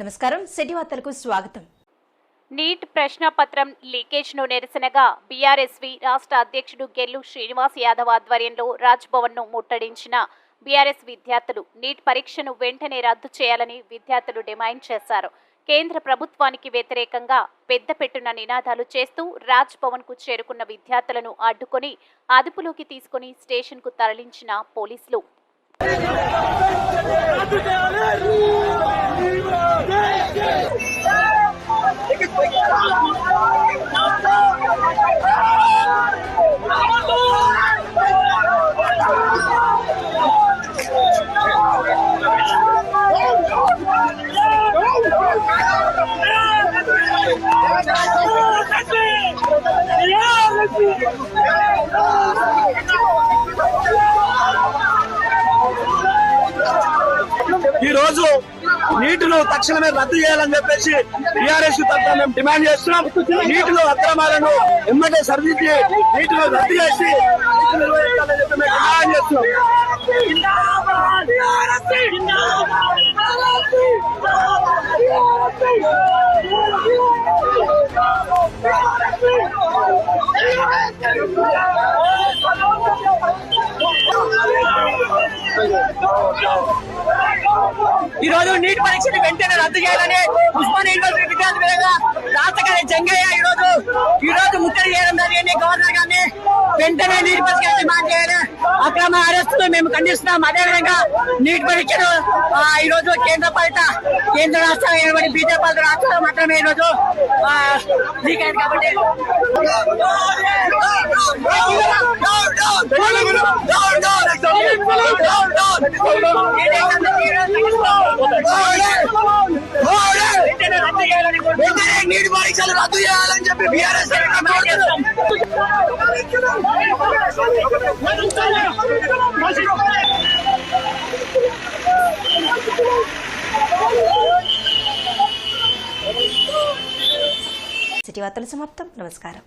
నమస్కారం. సిటీ వార్తలకు స్వాగతం. నీట్ ప్రశ్నపత్రం లీకేజ్ను నిరసనగా బీఆర్ఎస్వి రాష్ట్ర అధ్యక్షుడు గెల్లు శ్రీనివాస్ యాదవ్ ఆధ్వర్యంలో రాజ్భవన్ను ముట్టడించిన బీఆర్ఎస్ విద్యార్థులు నీట్ పరీక్షను వెంటనే రద్దు చేయాలని విద్యార్థులు డిమాండ్ చేశారు. కేంద్ర ప్రభుత్వానికి వ్యతిరేకంగా పెద్దపెట్టున నినాదాలు చేస్తూ రాజ్ భవన్కు చేరుకున్న విద్యార్థులను అడ్డుకొని అదుపులోకి తీసుకుని స్టేషన్కు తరలించిన పోలీసులు ఈ రోజు నీటిను తక్షణమే రద్దు చేయాలని చెప్పేసి టిఆర్ఎస్ తరఫున మేము డిమాండ్ చేస్తున్నాం. నీటిలో అక్రమాలను ఎమ్మటే సరిదిద్ది నీటిలో రద్దు చేసి నీటిని నిర్వహించాలని చెప్పి మేము డిమాండ్ చేస్తున్నాం. ఈ రోజు నీటి పరీక్షలు వెంటనే రద్దు చేయాలని ఉస్మాన్ యూనివర్సిటీ విద్యార్థి విధంగా రాష్ట్రకారి జంగయ్య ఈ రోజు ఈ రోజు ముట్టడి చేయడం జరిగింది గవర్నర్ గారిని వెంటనే నీటి పరీక్ష డిమాండ్ చేయాలి అక్రమ అరెస్టులు మేము ఖండిస్తున్నాం అదేవిధంగా నీటి పరీక్షలు ఈ రోజు కేంద్ర పాలిత కేంద్ర రాష్ట్రాలు బీజేపీ పాలిత రాష్ట్రాలు మాత్రమే ఈ రోజు ఆ, లీక్ అయింది కాబట్టి వెంటనే రద్దు చేయాలని కోరుతున్నాం. నీటి పరీక్షలు రద్దు చేయాలని చెప్పి బీఆర్ఎస్ సిటీ వార్తలు సమాప్తం. నమస్కారం.